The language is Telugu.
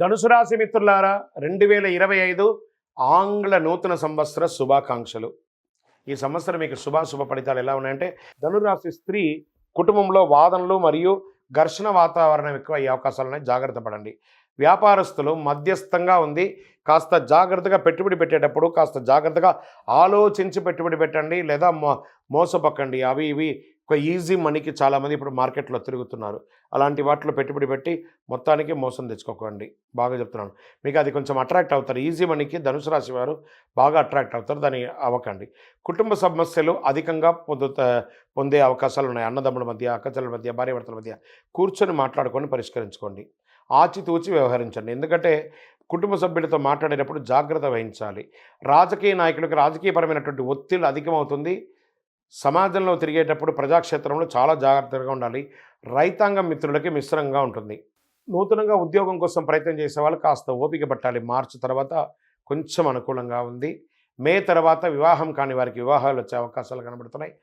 ధనుసు రాశి మిత్రులారా రెండు వేల ఇరవై ఐదు ఆంగ్ల నూతన సంవత్సర శుభాకాంక్షలు. ఈ సంవత్సరం మీకు శుభాశుభ ఫలితాలు ఎలా ఉన్నాయంటే ధనురాశి స్త్రీ కుటుంబంలో వాదనలు మరియు ఘర్షణ వాతావరణం ఎక్కువ అయ్యే అవకాశాలు ఉన్నాయి. జాగ్రత్త పడండి. వ్యాపారస్తులు మధ్యస్థంగా ఉంది. కాస్త జాగ్రత్తగా పెట్టుబడి పెట్టేటప్పుడు కాస్త జాగ్రత్తగా ఆలోచించి పెట్టుబడి పెట్టండి లేదా మో మోసపక్కండి అవి ఇవి ఒక ఈజీ మనీకి చాలామంది ఇప్పుడు మార్కెట్లో తిరుగుతున్నారు. అలాంటి వాటిలో పెట్టుబడి పెట్టి మొత్తానికి మోసం తెచ్చుకోకండి. బాగా చెప్తున్నాను. మీకు అది కొంచెం అట్రాక్ట్ అవుతారు. ఈజీ మనీకి ధనుసు రాశి వారు బాగా అట్రాక్ట్ అవుతారు. దాన్ని అవ్వకండి. కుటుంబ సమస్యలు అధికంగా పొందుతా పొందే అవకాశాలు ఉన్నాయి. అన్నదమ్ముల మధ్య అక్కచెల్లెల మధ్య భార్యాభర్తల మధ్య కూర్చొని మాట్లాడుకొని పరిష్కరించుకోండి. ఆచితూచి వ్యవహరించండి. ఎందుకంటే కుటుంబ సభ్యులతో మాట్లాడేటప్పుడు జాగ్రత్త వహించాలి. రాజకీయ నాయకులకు రాజకీయపరమైనటువంటి ఒత్తిడి అధికమవుతుంది. సమాజంలో తిరిగేటప్పుడు ప్రజాక్షేత్రంలో చాలా జాగ్రత్తగా ఉండాలి. రైతాంగం మిత్రులకి మిశ్రంగా ఉంటుంది. నూతనంగా ఉద్యోగం కోసం ప్రయత్నం చేసే వాళ్ళు కాస్త ఓపిక పట్టాలి. మార్చి తర్వాత కొంచెం అనుకూలంగా ఉంది. మే తర్వాత వివాహం కాని వారికి వివాహాలు వచ్చే అవకాశాలు కనబడుతున్నాయి.